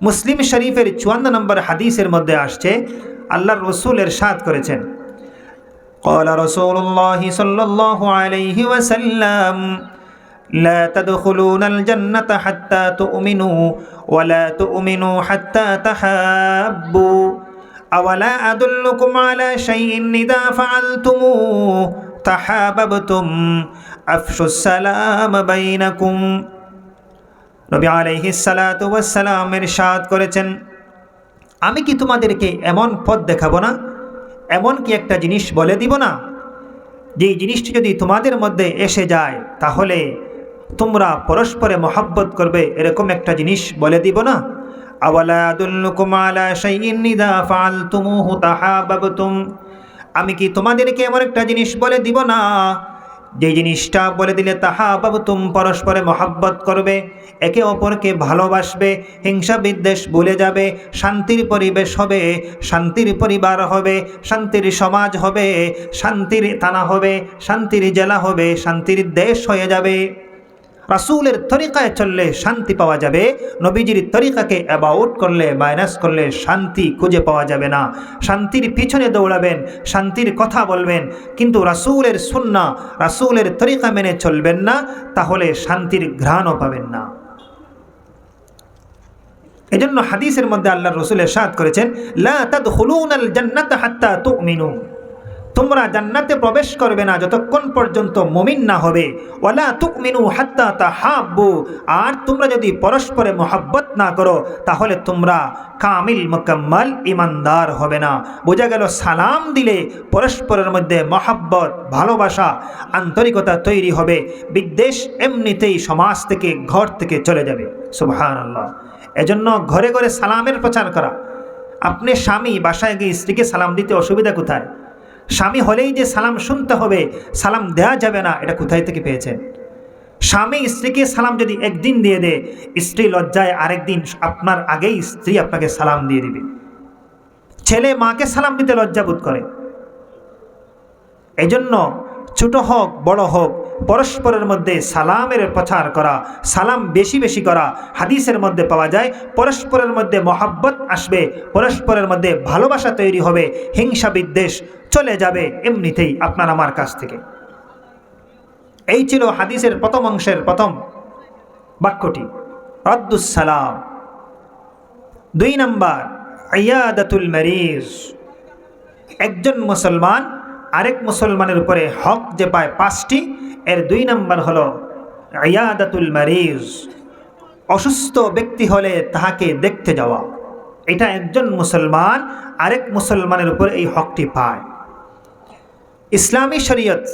মুসলিম শরীফের চুয়ান্ন নম্বর হাদিসের মধ্যে আসছে আল্লাহর রসুলের সাদ করেছেন قال رسول الله صلى الله عليه وسلم لا تدخلون الجنة حتى تؤمنوا ولا تؤمنوا حتى تحابوا أولا أدلكم على شيء إذا فعلتموه تحاببتم أفشوا السلام بينكم নবী ওয়াস সালাম ইরশাদ করেছেন, আমি কি তোমাদেরকে এমন পথ দেখাবো না? এমন কি একটা জিনিস বলে দিব না? যেই জিনিসটি যদি তোমাদের মধ্যে এসে যায়, তাহলে তোমরা পরস্পরে মহাব্বত করবে, এরকম একটা জিনিস বলে দিব না? আমি কি তোমাদেরকে এমন একটা জিনিস বলে দিব না? যে জিনিসটা বলে দিলে তাহা তুম পরস্পরে মহাব্বত করবে, একে অপরকে ভালোবাসবে, হিংসা বিদ্বেষ ভুলে যাবে, শান্তির পরিবেশ হবে, শান্তির পরিবার হবে, শান্তির সমাজ হবে, শান্তির থানা হবে, শান্তির জেলা হবে, শান্তির দেশ হয়ে যাবে। রাসুলের তরিকায় চললে শান্তি পাওয়া যাবে, নবীজির তরিকাকে অ্যাবাউট করলে মাইনাস করলে শান্তি খুঁজে পাওয়া যাবে না। শান্তির পিছনে দৌড়াবেন, শান্তির কথা বলবেন, কিন্তু রাসুলের সুন্না রাসুলের তরিকা মেনে চলবেন না, তাহলে শান্তির ঘ্রাণও পাবেন না। এজন্য হাদিসের মধ্যে আল্লাহ রসুলের সাদ করেছেন, লা তাদখুলুনাল জান্নাত হাত্তা তুমিনু। তোমরা জান্নাতে প্রবেশ করবে না যতক্ষণ পর্যন্ত মমিন না হবে। ওয়ালা তুকমিনু হাত্তা তাহাব্বু। আর তোমরা যদি পরস্পরে মোহাব্বত না করো, তাহলে তোমরা কামিল মোকাম্মল ইমানদার হবে না। বোঝা গেল, সালাম দিলে পরস্পরের মধ্যে মহাব্বত, ভালোবাসা, আন্তরিকতা তৈরি হবে। বিদ্বেষ এমনিতেই সমাজ থেকে, ঘর থেকে চলে যাবে। সুবহান আল্লাহ এজন্য ঘরে ঘরে সালামের প্রচার করা। আপনি স্বামী বাসায় গিয়ে স্ত্রীকে সালাম দিতে অসুবিধা কোথায়? স্বামী হলেই যে সালাম শুনতে হবে, সালাম দেয়া যাবে না, এটা কোথায় থেকে পেয়েছেন? স্বামী স্ত্রীকে সালাম যদি একদিন দিয়ে দেয়, স্ত্রী লজ্জায় আরেকদিন আপনার আগেই স্ত্রী আপনাকে সালাম দিয়ে দিবে। ছেলে মাকে সালাম দিতে লজ্জাবোধ করে। এজন্য ছোট হোক, বড় হোক, পরস্পরের মধ্যে সালামের প্রচার করা, সালাম বেশি বেশি করা হাদিসের মধ্যে পাওয়া যায়, পরস্পরের মধ্যে মহাব্বত আসবে, পরস্পরের মধ্যে ভালোবাসা তৈরি হবে, হিংসা বিদ্বেষ চলে যাবে এমনিতেই আপনার আমার কাছ থেকে। এই ছিল হাদিসের প্রথম অংশের প্রথম বাক্যটি। রদ্দুসালাম দুই নম্বর আয়াদাতুল মারিজ। একজন মুসলমান আরেক মুসলমানের উপরে হক যে পায় পাঁচটি, এর দুই নম্বর হল আয়াদাতুল মারিজ। অসুস্থ ব্যক্তি হলে তাহাকে দেখতে যাওয়া। এটা একজন মুসলমান আরেক মুসলমানের উপর এই হকটি পায়। ইসলামী শরীয়ত,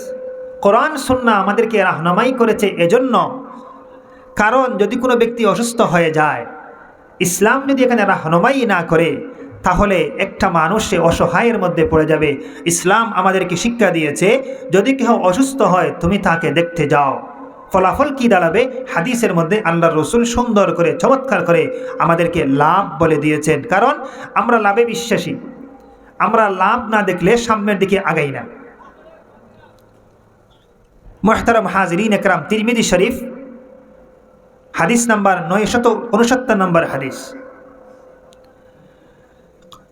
কোরআন সুন্না আমাদেরকে রাহনামাই করেছে এজন্য। কারণ যদি কোনো ব্যক্তি অসুস্থ হয়ে যায়, ইসলাম যদি এখানে রাহনমাই না করে, তাহলে একটা মানুষ সে অসহায়ের মধ্যে পড়ে যাবে। ইসলাম আমাদেরকে শিক্ষা দিয়েছে, যদি কেউ অসুস্থ হয়, তুমি তাকে দেখতে যাও। ফলাফল কি দাঁড়াবে? হাদিসের মধ্যে আল্লাহ রসুল সুন্দর করে, চমৎকার করে আমাদেরকে লাভ বলে দিয়েছেন। কারণ আমরা লাভে বিশ্বাসী। আমরা লাভ না দেখলে সামনের দিকে আগাই না। মোহতারম হাজরিন একরাম তিরমিদি শরীফ হাদিস নাম্বার নয় শত উনসত্তর নম্বর হাদিস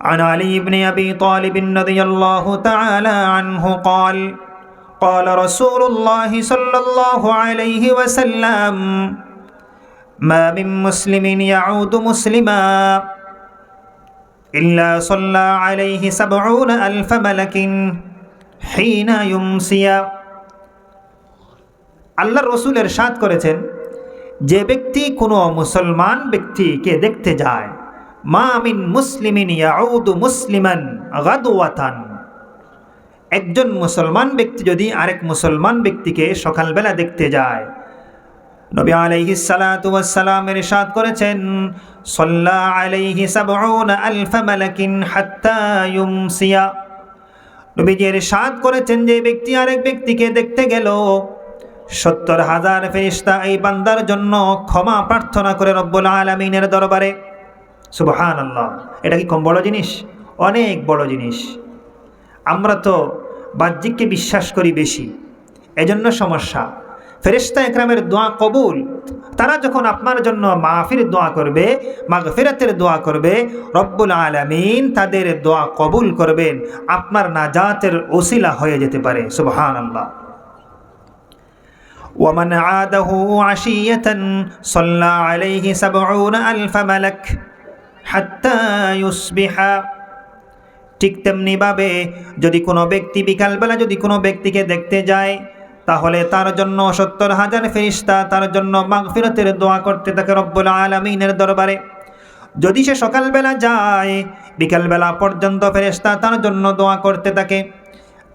عن علي بن أبي طالب رضي الله تعالى عنه قال قال رسول الله صلى الله عليه وسلم ما من مسلم يعود مسلما إلا صلى عليه سبعون ألف ملك حين يمسي আল্লাহর রসুল এরশাদ করেছেন, যে ব্যক্তি কোনো মুসলমান ব্যক্তিকে দেখতে যায়, মা মিন মুসলিমিন ইয়াউদু মুসলিমান গাদওয়াতান। একজন মুসলমান ব্যক্তি যদি আরেক মুসলমান ব্যক্তিকে সকালবেলা দেখতে যায়, নবী আলাইহি সালাম ইরশাদ করেছেন, সাল্লা আলাইহি সাবউনা আলফ মালাকিন হাত্তা ইউমসিয়া। নবীজি ইরশাদ করেছেন যে ব্যক্তি আরেক ব্যক্তিকে দেখতে গেল সত্তর হাজার ফেরিস্তা এই বান্দার জন্য ক্ষমা প্রার্থনা করে রব্বুল আলমিনের দরবারে। সুবহান আল্লাহ এটা কি কম বড় জিনিস? অনেক বড় জিনিস। আমরা তো বাহ্যিককে বিশ্বাস করি বেশি। এজন্য সমস্যা। ফেরিস্তা একরামের দোয়া কবুল। তারা যখন আপনার জন্য মাহফির দোয়া করবে, মাগফিরাতের দোয়া করবে, রব্বুল আলমিন তাদের দোয়া কবুল করবেন। আপনার নাজাতের ওসিলা হয়ে যেতে পারে। সুবহান আল্লাহ ومن عاده عشية صلى عليه سبعون ألف ملك حتى يصبح ঠিক তেমনিভাবে যদি কোনো ব্যক্তি বিকালবেলা যদি কোনো ব্যক্তিকে দেখতে যায় তাহলে তার জন্য সত্তর হাজার ফেরিস্তা তার জন্য মাগফিরতের দোয়া করতে থাকে রব্বুল আলমিনের দরবারে যদি সে সকালবেলা যায় বিকালবেলা পর্যন্ত ফেরিস্তা তার জন্য দোয়া করতে থাকে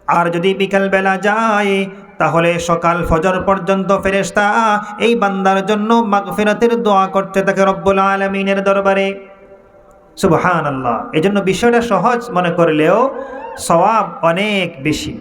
আর যদি বিকালবেলা যায় তাহলে সকাল ফজর পর্যন্ত ফেরেস্তা এই বান্দার জন্য মাগফিরাতের দোয়া করতে থাকে রব্বুল আলমিনের দরবারে। সুবহান আল্লাহ এই জন্য বিষয়টা সহজ মনে করলেও সওয়াব অনেক বেশি।